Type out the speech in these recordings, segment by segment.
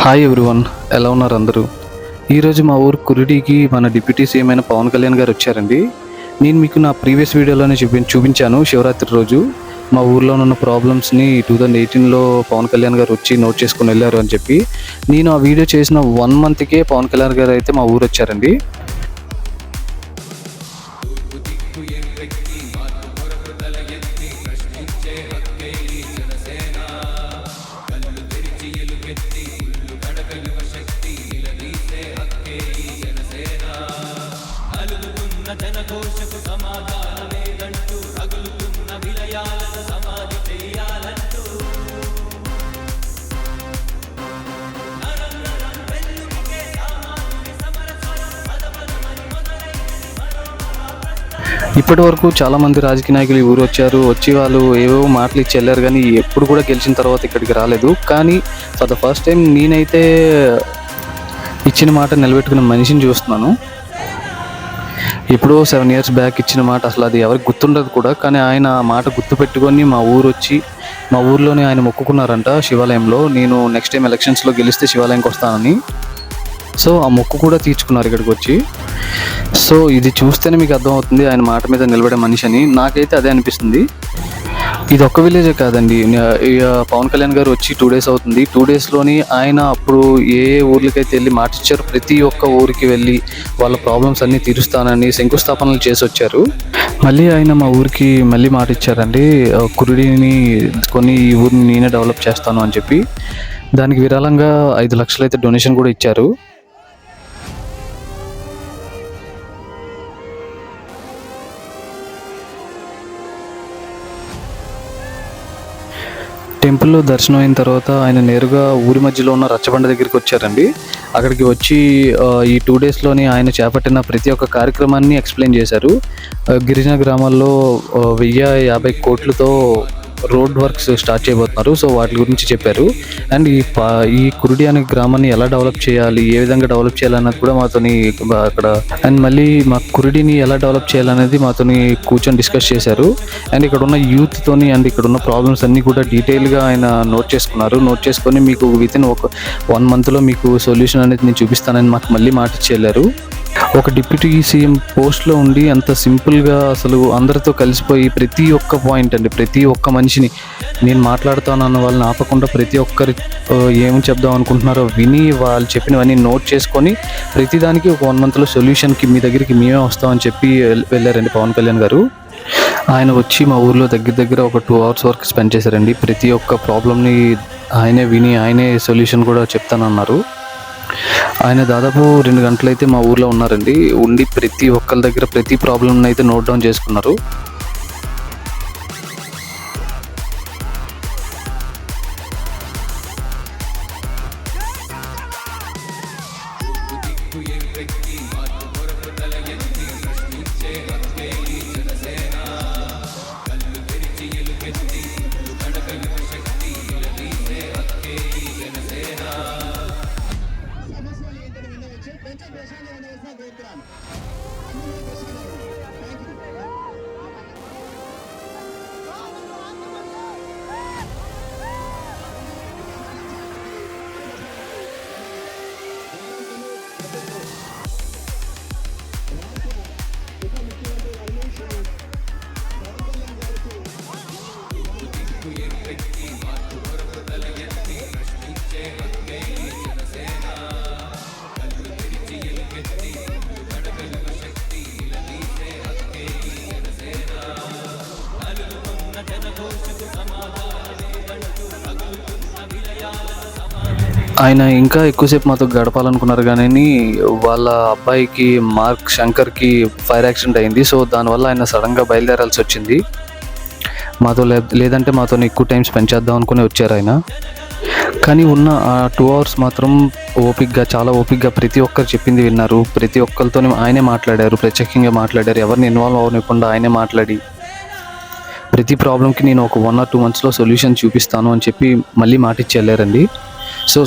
Hi everyone ఎలా ఉన్నారు అందరూ? ఈరోజు మా ఊరు కురిడికి మన డిప్యూటీ సీఎం అయిన పవన్ కళ్యాణ్ గారు వచ్చారండి. నేను మీకు నా ప్రీవియస్ వీడియోలోనే చూపి చూపించాను శివరాత్రి రోజు. మా ఊర్లో ఉన్న ప్రాబ్లమ్స్ని టూ థౌజండ్ ఎయిటీన్లో పవన్ కళ్యాణ్ గారు వచ్చి నోట్ చేసుకుని వెళ్ళారు అని చెప్పి. నేను ఆ వీడియో చేసిన వన్ మంత్కే పవన్ కళ్యాణ్ గారు అయితే మా ఊరు వచ్చారండి. ఇప్పటి వరకు చాలామంది రాజకీయ నాయకులు ఊరు వచ్చారు. వచ్చి వాళ్ళు ఏవో మాటలు ఇచ్చి వెళ్ళారు కానీ ఎప్పుడు కూడా గెలిచిన తర్వాత ఇక్కడికి రాలేదు. కానీ ఫర్ ద ఫస్ట్ టైం నేనైతే ఇచ్చిన మాట నిలబెట్టుకున్న మనిషిని చూస్తున్నాను. ఎప్పుడో సెవెన్ ఇయర్స్ బ్యాక్ ఇచ్చిన మాట అసలు అది ఎవరికి గుర్తుండదు కూడా. కానీ ఆయన ఆ మాట గుర్తు పెట్టుకొని మా ఊరు వచ్చి మా ఊర్లోనే ఆయన మొక్కుకున్నారంట శివాలయంలో. నేను నెక్స్ట్ టైం ఎలక్షన్స్లో గెలిస్తే శివాలయంకి వస్తానని. సో ఆ మొక్కు కూడా తీర్చుకున్నారు ఇక్కడికి వచ్చి. సో ఇది చూస్తేనే మీకు అర్థమవుతుంది ఆయన మాట మీద నిలబడే మనిషి అని. నాకైతే అదే అనిపిస్తుంది. ఇది ఒక్క విలేజే కాదండి. పవన్ కళ్యాణ్ గారు వచ్చి టూ డేస్ అవుతుంది. టూ డేస్లోని ఆయన అప్పుడు ఏ ఏ ఊర్లకైతే వెళ్ళి మాట ఇచ్చారు ప్రతి ఒక్క ఊరికి వెళ్ళి వాళ్ళ ప్రాబ్లమ్స్ అన్నీ తీరుస్తానని శంకుస్థాపనలు చేసి వచ్చారు. మళ్ళీ ఆయన మా ఊరికి మళ్ళీ మాట ఇచ్చారండి. ఆ, కురుడిని కొని ఈ ఊరిని నేనే డెవలప్ చేస్తాను అని చెప్పి. దానికి విరాళంగా ఐదు లక్షలు అయితే డొనేషన్ కూడా ఇచ్చారు. టెంపుల్లో దర్శనం అయిన తర్వాత ఆయన నేరుగా ఊరి మధ్యలో ఉన్న రచ్చబండ దగ్గరికి వచ్చారండి. అక్కడికి వచ్చి ఈ టూ డేస్లోని ఆయన చేపట్టిన ప్రతి ఒక్క కార్యక్రమాన్ని ఎక్స్ప్లెయిన్ చేశారు. గిరిజన గ్రామాల్లో వెయ్యి యాభై కోట్లతో రోడ్ వర్క్స్ స్టార్ట్ చేయబోతున్నారు. సో వాటి గురించి చెప్పారు. అండ్ ఈ పా ఈ కురుడి అనే గ్రామాన్ని ఎలా డెవలప్ చేయాలి ఏ విధంగా డెవలప్ చేయాలన్నది కూడా మాతోని అక్కడ అండ్ మళ్ళీ మా కురుడిని ఎలా డెవలప్ చేయాలనేది మాతోని కూర్చొని డిస్కస్ చేశారు. అండ్ ఇక్కడ ఉన్న యూత్తోని అండ్ ఇక్కడ ఉన్న ప్రాబ్లమ్స్ అన్నీ కూడా డీటెయిల్గా ఆయన నోట్ చేసుకున్నారు. నోట్ చేసుకొని మీకు విత్ ఇన్ ఒక వన్ మంత్లో మీకు సొల్యూషన్ అనేది నేను చూపిస్తానని మాకు మళ్ళీ మాట ఇచ్చి ఒక డిప్యూటీ సీఎం పోస్ట్లో ఉండి అంత సింపుల్గా అసలు అందరితో కలిసిపోయి ప్రతి ఒక్క పాయింట్ అండి ప్రతి ఒక్క మనిషిని నేను మాట్లాడుతాను అన్న వాళ్ళని ఆపకుండా ప్రతి ఒక్కరి ఏమి చెప్దాం అనుకుంటున్నారో విని వాళ్ళు చెప్పినవన్నీ నోట్ చేసుకొని ప్రతిదానికి ఒక వన్ మంత్లో సొల్యూషన్కి మీ దగ్గరికి మేమే వస్తామని చెప్పి వెళ్ళారండి పవన్ కళ్యాణ్ గారు. ఆయన వచ్చి మా ఊర్లో దగ్గర దగ్గర ఒక టూ అవర్స్ వరకు స్పెండ్ చేశారండి. ప్రతి ఒక్క ప్రాబ్లమ్ని ఆయనే విని ఆయనే సొల్యూషన్ కూడా చెప్తానన్నారు. ఆయన దాదాపు రెండు గంటలైతే మా ఊర్లో ఉన్నారండి. ఉండి ప్రతి ఒక్కరి దగ్గర ప్రతి ప్రాబ్లమ్ అయితే నోట్ డౌన్ చేసుకున్నారు. ఆయన ఇంకా ఎక్కువసేపు మాతో గడపాలనుకున్నారు కానీ వాళ్ళ అబ్బాయికి మార్క్ శంకర్కి ఫైర్ యాక్సిడెంట్ అయింది. సో దానివల్ల ఆయన సడన్గా బయలుదేరాల్సి వచ్చింది. మాతో లే- లేదంటే మాతో ఎక్కువ టైం స్పెండ్ చేద్దాం అనుకుని వచ్చారు ఆయన. కానీ ఉన్న ఆ టూ అవర్స్ మాత్రం ఓపిక్గా చాలా ఓపిక్గా ప్రతి ఒక్కరు చెప్పింది విన్నారు. ప్రతి ఒక్కరితోనే ఆయనే మాట్లాడారు. ప్రత్యేకంగా మాట్లాడారు. ఎవరిని ఇన్వాల్వ్ అవ్వకుండా ఆయనే మాట్లాడి ప్రతి ప్రాబ్లంకి నేను ఒక వన్ ఆర్ టూ మంత్స్లో సొల్యూషన్ చూపిస్తాను అని చెప్పి మళ్ళీ మాట ఇచ్చి వెళ్ళారండి. సో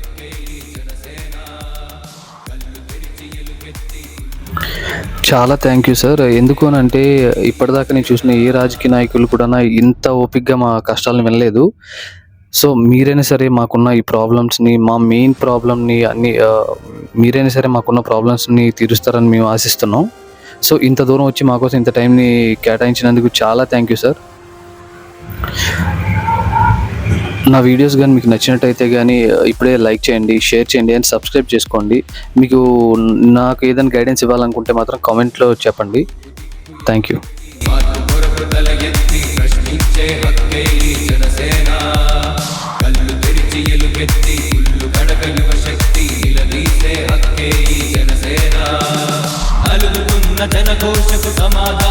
చాలా థ్యాంక్ యూ సార్ ఎందుకు అని అంటే ఇప్పటిదాకా నేను చూసిన ఏ రాజకీయ నాయకులు కూడా ఇంత ఓపిక్గా మా కష్టాలను వినలేదు. సో మీరైనా సరే మాకున్న ఈ ప్రాబ్లమ్స్ని మా మెయిన్ ప్రాబ్లమ్ని అన్ని మీరైనా సరే మాకున్న ప్రాబ్లమ్స్ని తీరుస్తారని మేము ఆశిస్తున్నాం. సో ఇంత దూరం వచ్చి మా కోసం ఇంత టైంని కేటాయించినందుకు చాలా థ్యాంక్ యూ సార్ నా వీడియోస్ కానీ మీకు నచ్చినట్టయితే కానీ ఇప్పుడే లైక్ చేయండి షేర్ చేయండి అండ్ సబ్స్క్రైబ్ చేసుకోండి. మీకు నాకు ఏదైనా గైడెన్స్ ఇవ్వాలనుకుంటే మాత్రం కామెంట్లో చెప్పండి. థ్యాంక్ యూ జనకోశకు సమాధానం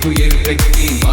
Create a game.